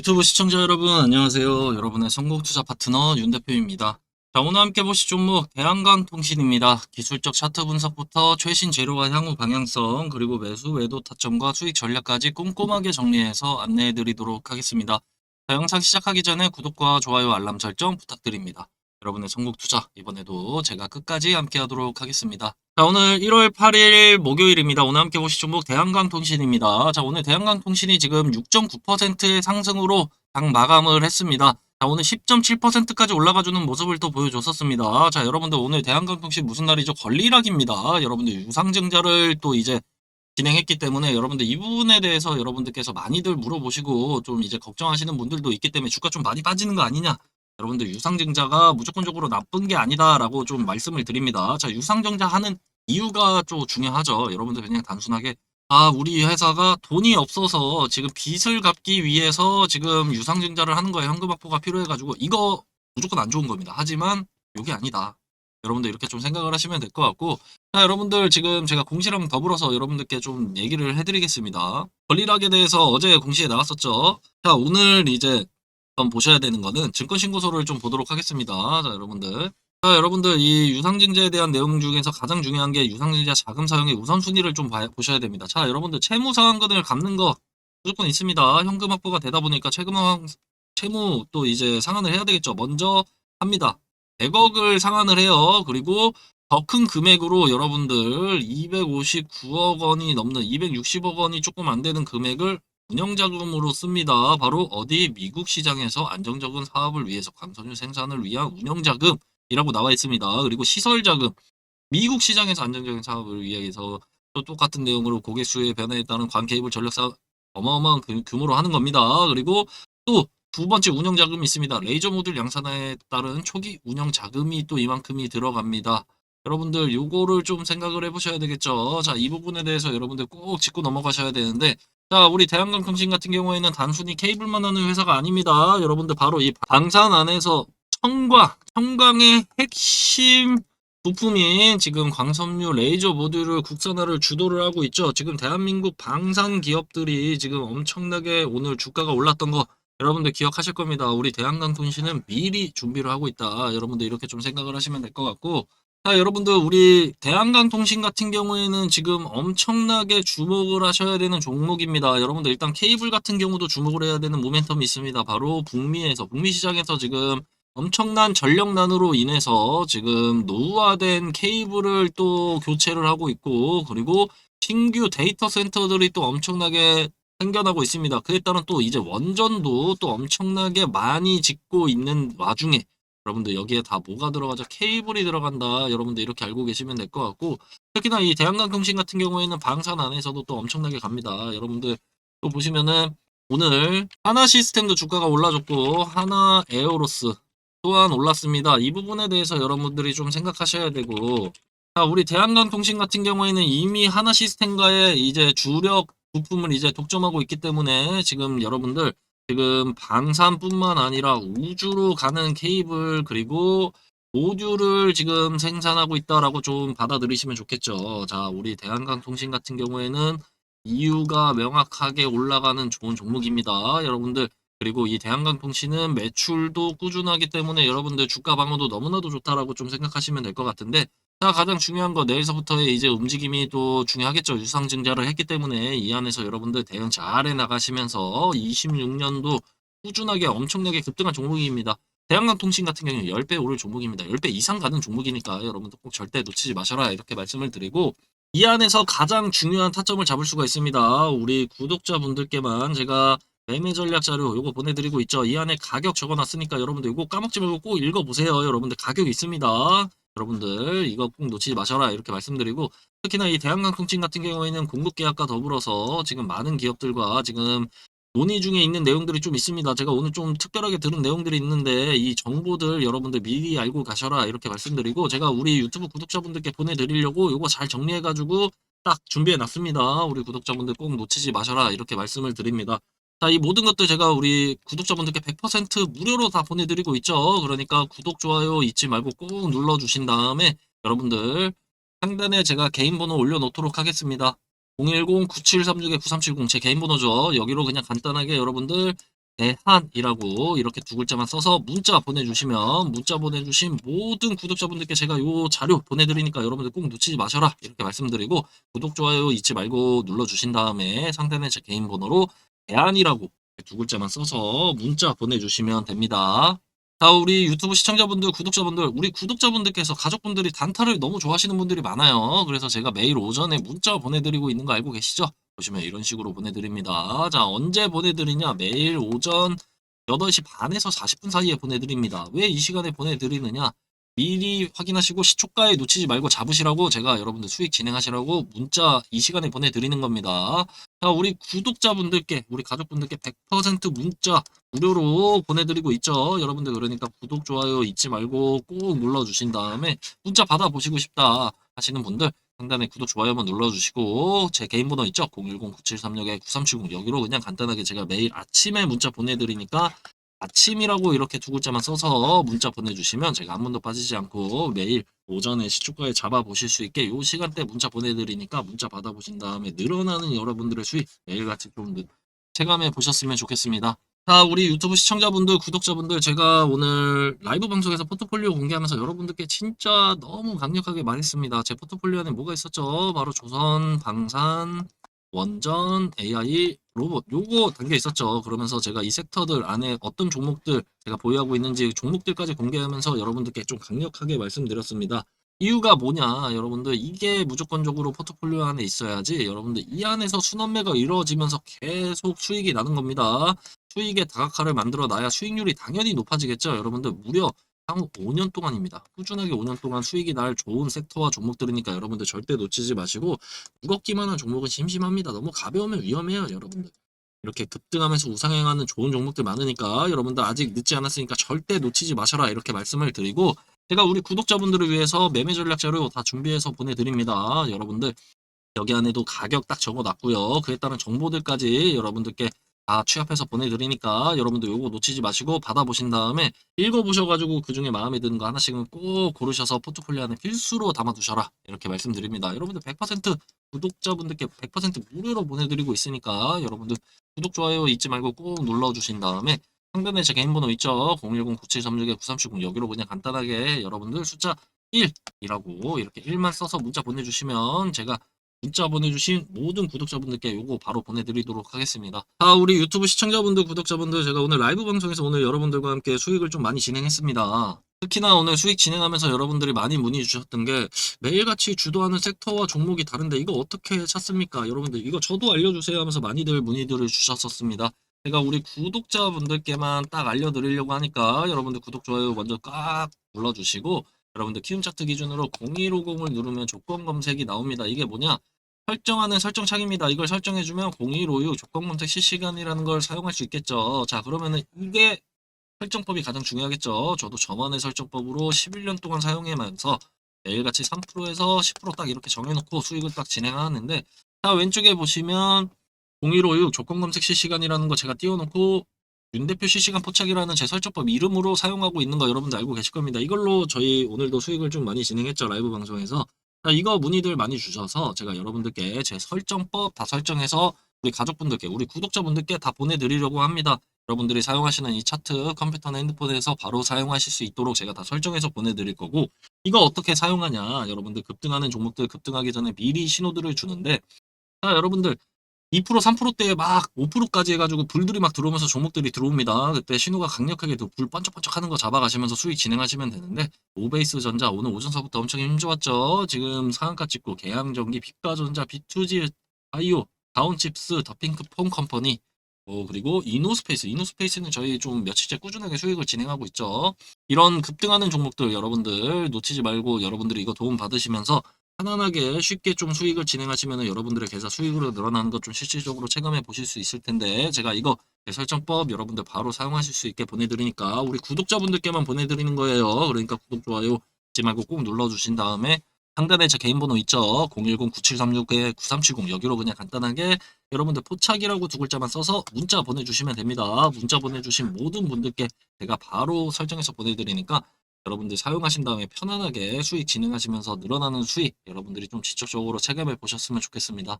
유튜브 시청자 여러분 안녕하세요. 여러분의 성공투자 파트너 윤 대표입니다. 자 오늘 함께 보실 종목 대한강통신입니다. 기술적 차트 분석부터 최신 재료와 향후 방향성 그리고 매수 매도 타점과 수익 전략까지 꼼꼼하게 정리해서 안내해 드리도록 하겠습니다. 자, 영상 시작하기 전에 구독과 좋아요 알람 설정 부탁드립니다. 여러분의 성공투자 이번에도 제가 끝까지 함께 하도록 하겠습니다. 자 오늘 1월 8일 목요일입니다. 오늘 함께 보실 종목 대한강통신입니다. 자 오늘 대한강통신이 지금 6.9%의 상승으로 장 마감을 했습니다. 자 오늘 10.7%까지 올라가주는 모습을 또 보여줬었습니다. 자 여러분들 오늘 대한강통신 무슨 날이죠? 권리락입니다. 여러분들 유상증자를 또 이제 진행했기 때문에 여러분들 이 부분에 대해서 여러분들께서 많이들 물어보시고 좀 이제 걱정하시는 분들도 있기 때문에 주가 좀 많이 빠지는 거 아니냐 여러분들 유상증자가 무조건적으로 나쁜 게 아니다라고 좀 말씀을 드립니다. 자, 유상증자 하는 이유가 좀 중요하죠. 여러분들 그냥 단순하게 아, 우리 회사가 돈이 없어서 지금 빚을 갚기 위해서 지금 유상증자를 하는 거에 현금 확보가 필요해가지고 이거 무조건 안 좋은 겁니다. 하지만 이게 아니다. 여러분들 이렇게 좀 생각을 하시면 될 것 같고 자 여러분들 지금 제가 공시랑 더불어서 여러분들께 좀 얘기를 해드리겠습니다. 권리락에 대해서 어제 공시에 나왔었죠. 자 오늘 이제 한번 보셔야 되는 거는 증권신고서를 좀 보도록 하겠습니다. 자, 여러분들. 자, 여러분들 이 유상증자에 대한 내용 중에서 가장 중요한 게 유상증자 자금 사용의 우선순위를 좀 봐- 보셔야 됩니다. 자, 여러분들 채무 상환권을 갚는 거 무조건 있습니다. 현금 확보가 되다 보니까 채금 채무 또 이제 상환을 해야 되겠죠. 먼저 합니다. 100억을 상환을 해요. 그리고 더 큰 금액으로 여러분들 259억 원이 넘는 260억 원이 조금 안 되는 금액을 운영자금으로 씁니다. 바로 어디 미국 시장에서 안정적인 사업을 위해서 광선유 생산을 위한 운영자금이라고 나와 있습니다. 그리고 시설자금, 미국 시장에서 안정적인 사업을 위해서 또 똑같은 내용으로 고객 수요의 변화에 따른 관케이블 전력사 어마어마한 그 규모로 하는 겁니다. 그리고 또 두 번째 운영 자금이 있습니다. 레이저 모듈 양산에 따른 초기 운영 자금이 또 이만큼이 들어갑니다. 여러분들 요거를 좀 생각을 해보셔야 되겠죠. 자, 이 부분에 대해서 여러분들 꼭 짚고 넘어가셔야 되는데 자, 우리 대한강통신 같은 경우에는 단순히 케이블만 하는 회사가 아닙니다. 여러분들 바로 이 방산 안에서 청광, 청광의 핵심 부품인 지금 광섬유 레이저 모듈을 국산화를 주도를 하고 있죠. 지금 대한민국 방산 기업들이 지금 엄청나게 오늘 주가가 올랐던 거 여러분들 기억하실 겁니다. 우리 대한강통신은 미리 준비를 하고 있다. 여러분들 이렇게 좀 생각을 하시면 될 것 같고 자, 여러분들 우리 대한강통신 같은 경우에는 지금 엄청나게 주목을 하셔야 되는 종목입니다. 여러분들 일단 케이블 같은 경우도 주목을 해야 되는 모멘텀이 있습니다. 바로 북미에서 북미 시장에서 지금 엄청난 전력난으로 인해서 지금 노후화된 케이블을 또 교체를 하고 있고 그리고 신규 데이터 센터들이 또 엄청나게 생겨나고 있습니다. 그에 따른 또 이제 원전도 또 엄청나게 많이 짓고 있는 와중에 여러분들 여기에 다 뭐가 들어가죠? 케이블이 들어간다. 여러분들 이렇게 알고 계시면 될 것 같고 특히나 이 대한강 통신 같은 경우에는 방산 안에서도 또 엄청나게 갑니다. 여러분들 또 보시면은 오늘 하나 시스템도 주가가 올라줬고 하나 에어로스 또한 올랐습니다. 이 부분에 대해서 여러분들이 좀 생각하셔야 되고 자, 우리 대한강 통신 같은 경우에는 이미 하나 시스템과의 이제 주력 부품을 이제 독점하고 있기 때문에 지금 여러분들 지금 방산뿐만 아니라 우주로 가는 케이블 그리고 모듈을 지금 생산하고 있다라고 좀 받아들이시면 좋겠죠. 자, 우리 대한강 통신 같은 경우에는 이유가 명확하게 올라가는 좋은 종목입니다. 여러분들 그리고 이 대한강 통신은 매출도 꾸준하기 때문에 여러분들 주가 방어도 너무나도 좋다라고 좀 생각하시면 될 것 같은데 자 가장 중요한 거 내일서부터의 이제 움직임이 또 중요하겠죠 유상증자를 했기 때문에 이 안에서 여러분들 대응 잘 해 나가시면서 26년도 꾸준하게 엄청나게 급등한 종목입니다 대한강통신 같은 경우는 10배 오를 종목입니다 10배 이상 가는 종목이니까 여러분들 꼭 절대 놓치지 마셔라 이렇게 말씀을 드리고 이 안에서 가장 중요한 타점을 잡을 수가 있습니다 우리 구독자분들께만 제가 매매 전략 자료 요거 보내드리고 있죠. 이 안에 가격 적어놨으니까 여러분들 이거 까먹지 말고 꼭 읽어보세요. 여러분들 가격 있습니다. 여러분들 이거 꼭 놓치지 마셔라 이렇게 말씀드리고 특히나 이 대한강통신 같은 경우에는 공급 계약과 더불어서 지금 많은 기업들과 지금 논의 중에 있는 내용들이 좀 있습니다. 제가 오늘 좀 특별하게 들은 내용들이 있는데 이 정보들 여러분들 미리 알고 가셔라 이렇게 말씀드리고 제가 우리 유튜브 구독자분들께 보내드리려고 요거 잘 정리해가지고 딱 준비해 놨습니다. 우리 구독자분들 꼭 놓치지 마셔라 이렇게 말씀을 드립니다. 자, 이 모든 것들 제가 우리 구독자분들께 100% 무료로 다 보내드리고 있죠. 그러니까 구독, 좋아요 잊지 말고 꼭 눌러주신 다음에 여러분들 상단에 제가 개인 번호 올려놓도록 하겠습니다. 010-9736-9370 제 개인 번호죠. 여기로 그냥 간단하게 여러분들 대한이라고 이렇게 두 글자만 써서 문자 보내주시면 문자 보내주신 모든 구독자분들께 제가 요 자료 보내드리니까 여러분들 꼭 놓치지 마셔라 이렇게 말씀드리고 구독 좋아요 잊지 말고 눌러주신 다음에 상단에 제 개인 번호로 대한이라고 두 글자만 써서 문자 보내주시면 됩니다. 자, 우리 유튜브 시청자분들, 구독자분들, 우리 구독자분들께서 가족분들이 단타를 너무 좋아하시는 분들이 많아요. 그래서 제가 매일 오전에 문자 보내드리고 있는 거 알고 계시죠? 보시면 이런 식으로 보내드립니다. 자, 언제 보내드리냐? 매일 오전 8시 반에서 40분 사이에 보내드립니다. 왜 이 시간에 보내드리느냐? 미리 확인하시고 시초가에 놓치지 말고 잡으시라고 제가 여러분들 수익 진행하시라고 문자 이 시간에 보내드리는 겁니다. 자, 우리 구독자분들께, 우리 가족분들께 100% 문자 무료로 보내드리고 있죠. 여러분들 그러니까 구독, 좋아요 잊지 말고 꼭 눌러주신 다음에 문자 받아보시고 싶다 하시는 분들 상단에 구독, 좋아요 한번 눌러주시고 제 개인 번호 있죠? 010-9736-9370 여기로 그냥 간단하게 제가 매일 아침에 문자 보내드리니까 아침이라고 이렇게 두 글자만 써서 문자 보내주시면 제가 한 번도 빠지지 않고 매일 오전에 시초가에 잡아보실 수 있게 요 시간대 문자 보내드리니까 문자 받아보신 다음에 늘어나는 여러분들의 수익 매일같이 좀 늘- 체감해 보셨으면 좋겠습니다. 자, 우리 유튜브 시청자분들, 구독자분들, 제가 오늘 라이브 방송에서 포트폴리오 공개하면서 여러분들께 진짜 너무 강력하게 말했습니다. 제 포트폴리오 안에 뭐가 있었죠? 바로 조선, 방산, 원전, AI, 로봇 요거 담겨 있었죠. 그러면서 제가 이 섹터들 안에 어떤 종목들 제가 보유하고 있는지 종목들까지 공개하면서 여러분들께 좀 강력하게 말씀드렸습니다. 이유가 뭐냐 여러분들 이게 무조건적으로 포트폴리오 안에 있어야지 여러분들 이 안에서 순환매가 이루어지면서 계속 수익이 나는 겁니다. 수익의 다각화를 만들어 놔야 수익률이 당연히 높아지겠죠. 여러분들 무려 향후 5년 동안입니다. 꾸준하게 5년 동안 수익이 날 좋은 섹터와 종목들이니까 여러분들 절대 놓치지 마시고 무겁기만 한 종목은 심심합니다. 너무 가벼우면 위험해요, 여러분들. 이렇게 급등하면서 우상향하는 좋은 종목들 많으니까 여러분들 아직 늦지 않았으니까 절대 놓치지 마셔라 이렇게 말씀을 드리고 제가 우리 구독자분들을 위해서 매매 전략 자료 다 준비해서 보내드립니다. 여러분들 여기 안에도 가격 딱 적어놨고요. 그에 따른 정보들까지 여러분들께 다 취합해서 보내드리니까 여러분들 요거 놓치지 마시고 받아보신 다음에 읽어보셔가지고 그 중에 마음에 드는 거 하나씩은 꼭 고르셔서 포트폴리오 안에 필수로 담아두셔라 이렇게 말씀드립니다. 여러분들 100% 구독자분들께 100% 무료로 보내드리고 있으니까 여러분들 구독 좋아요 잊지 말고 꼭 눌러주신 다음에 상단에 제 개인 번호 있죠 010-9736-9370 여기로 그냥 간단하게 여러분들 숫자 1이라고 이렇게 1만 써서 문자 보내주시면 제가 문자 보내주신 모든 구독자분들께 요거 바로 보내드리도록 하겠습니다. 자, 우리 유튜브 시청자분들, 구독자분들, 제가 오늘 라이브 방송에서 오늘 여러분들과 함께 수익을 좀 많이 진행했습니다. 특히나 오늘 수익 진행하면서 여러분들이 많이 문의 주셨던 게 매일같이 주도하는 섹터와 종목이 다른데 이거 어떻게 찾습니까? 여러분들 이거 저도 알려주세요 하면서 많이들 문의들을 주셨었습니다. 제가 우리 구독자분들께만 딱 알려드리려고 하니까 여러분들 구독, 좋아요 먼저 꽉 눌러주시고 여러분들 키움 차트 기준으로 0150을 누르면 조건 검색이 나옵니다. 이게 뭐냐? 설정하는 설정창입니다. 이걸 설정해주면 0156 조건 검색 실시간이라는 걸 사용할 수 있겠죠. 자, 그러면은 이게 설정법이 가장 중요하겠죠. 저도 저만의 설정법으로 11년 동안 사용하면서 매일같이 3%에서 10%딱 이렇게 정해놓고 수익을 딱 진행하는데 자, 왼쪽에 보시면 0156 조건 검색 실시간이라는 거 제가 띄워놓고 윤 대표 실시간 포착이라는 제 설정법 이름으로 사용하고 있는 거 여러분들 알고 계실 겁니다. 이걸로 저희 오늘도 수익을 좀 많이 진행했죠. 라이브 방송에서. 자, 이거 문의들 많이 주셔서 제가 여러분들께 제 설정법 다 설정해서 우리 가족분들께, 우리 구독자분들께 다 보내드리려고 합니다. 여러분들이 사용하시는 이 차트 컴퓨터나 핸드폰에서 바로 사용하실 수 있도록 제가 다 설정해서 보내드릴 거고 이거 어떻게 사용하냐 여러분들 급등하는 종목들 급등하기 전에 미리 신호들을 주는데 자 여러분들 2% 3%대에 막 5%까지 해가지고 불들이 막 들어오면서 종목들이 들어옵니다. 그때 신호가 강력하게 또불 번쩍번쩍 하는 거 잡아가시면서 수익 진행하시면 되는데 오베이스 전자 오늘 오전서부터 엄청 힘좋았죠. 지금 상한가 찍고 계양전기, 빛가전자, B2G, 바이오, 다운칩스, 더핑크 폼 컴퍼니 어, 그리고 이노스페이스, 이노스페이스는 저희 좀 며칠째 꾸준하게 수익을 진행하고 있죠. 이런 급등하는 종목들 여러분들 놓치지 말고 여러분들이 이거 도움 받으시면서 편안하게 쉽게 좀 수익을 진행하시면 여러분들의 계좌 수익으로 늘어나는 것 좀 실질적으로 체감해 보실 수 있을 텐데 제가 이거 제 설정법 여러분들 바로 사용하실 수 있게 보내드리니까 우리 구독자분들께만 보내드리는 거예요. 그러니까 구독, 좋아요 잊지 말고 꼭 눌러주신 다음에 상단에 제 개인 번호 있죠. 010-9736-9370 여기로 그냥 간단하게 여러분들 포착이라고 두 글자만 써서 문자 보내주시면 됩니다. 문자 보내주신 모든 분들께 제가 바로 설정해서 보내드리니까 여러분들 사용하신 다음에 편안하게 수익 진행하시면서 늘어나는 수익 여러분들이 좀 지속적으로 체감해 보셨으면 좋겠습니다.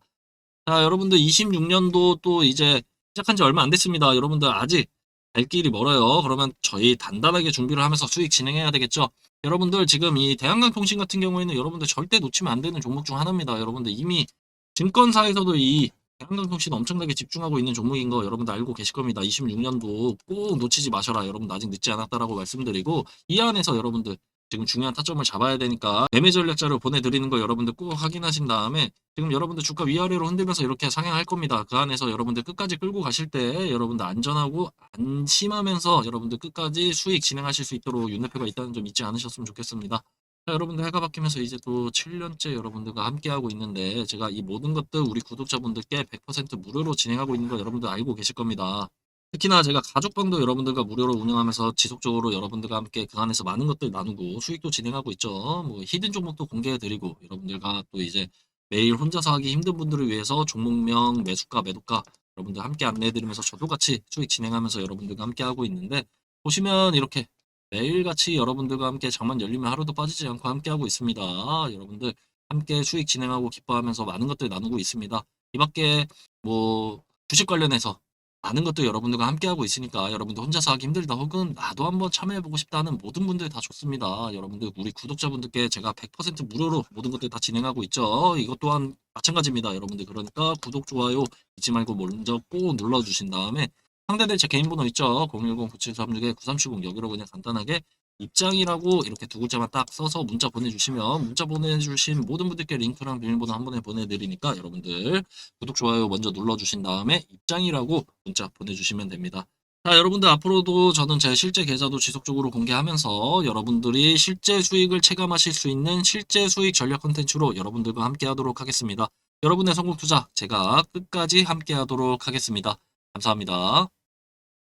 자, 여러분들 26년도 또 이제 시작한 지 얼마 안 됐습니다. 여러분들 아직 갈 길이 멀어요. 그러면 저희 단단하게 준비를 하면서 수익 진행해야 되겠죠. 여러분들 지금 이 대한강 통신 같은 경우에는 여러분들 절대 놓치면 안 되는 종목 중 하나입니다. 여러분들 이미 증권사에서도 이 대한강통신 엄청나게 집중하고 있는 종목인 거 여러분들 알고 계실 겁니다. 26년도 꼭 놓치지 마셔라. 여러분들 아직 늦지 않았다라고 말씀드리고 이 안에서 여러분들 지금 중요한 타점을 잡아야 되니까 매매 전략자를 보내드리는 거 여러분들 꼭 확인하신 다음에 지금 여러분들 주가 위아래로 흔들면서 이렇게 상향할 겁니다. 그 안에서 여러분들 끝까지 끌고 가실 때 여러분들 안전하고 안심하면서 여러분들 끝까지 수익 진행하실 수 있도록 윤 대표가 있다는 점 잊지 않으셨으면 좋겠습니다. 자, 여러분들 해가 바뀌면서 이제 또 7년째 여러분들과 함께하고 있는데 제가 이 모든 것들 우리 구독자분들께 100% 무료로 진행하고 있는 거 여러분들 알고 계실 겁니다. 특히나 제가 가족방도 여러분들과 무료로 운영하면서 지속적으로 여러분들과 함께 그 안에서 많은 것들 나누고 수익도 진행하고 있죠. 뭐 히든 종목도 공개해드리고 여러분들과 또 이제 매일 혼자서 하기 힘든 분들을 위해서 종목명, 매수가, 매도가 여러분들 함께 안내해드리면서 저도 같이 수익 진행하면서 여러분들과 함께 하고 있는데 보시면 이렇게 매일같이 여러분들과 함께 장만 열리면 하루도 빠지지 않고 함께하고 있습니다. 여러분들 함께 수익 진행하고 기뻐하면서 많은 것들 나누고 있습니다. 이 밖에 뭐 주식 관련해서 많은 것들 여러분들과 함께하고 있으니까 여러분들 혼자서 하기 힘들다 혹은 나도 한번 참여해보고 싶다는 모든 분들 다 좋습니다. 여러분들 우리 구독자분들께 제가 100% 무료로 모든 것들 다 진행하고 있죠. 이것 또한 마찬가지입니다. 여러분들 그러니까 구독, 좋아요 잊지 말고 먼저 꼭 눌러주신 다음에 상대들 제 개인 번호 있죠. 010-9736-9370 여기로 그냥 간단하게 입장이라고 이렇게 두 글자만 딱 써서 문자 보내주시면 문자 보내주신 모든 분들께 링크랑 비밀번호 한 번에 보내드리니까 여러분들 구독, 좋아요 먼저 눌러주신 다음에 입장이라고 문자 보내주시면 됩니다. 자, 여러분들 앞으로도 저는 제 실제 계좌도 지속적으로 공개하면서 여러분들이 실제 수익을 체감하실 수 있는 실제 수익 전략 콘텐츠로 여러분들과 함께 하도록 하겠습니다. 여러분의 성공 투자 제가 끝까지 함께 하도록 하겠습니다. 감사합니다.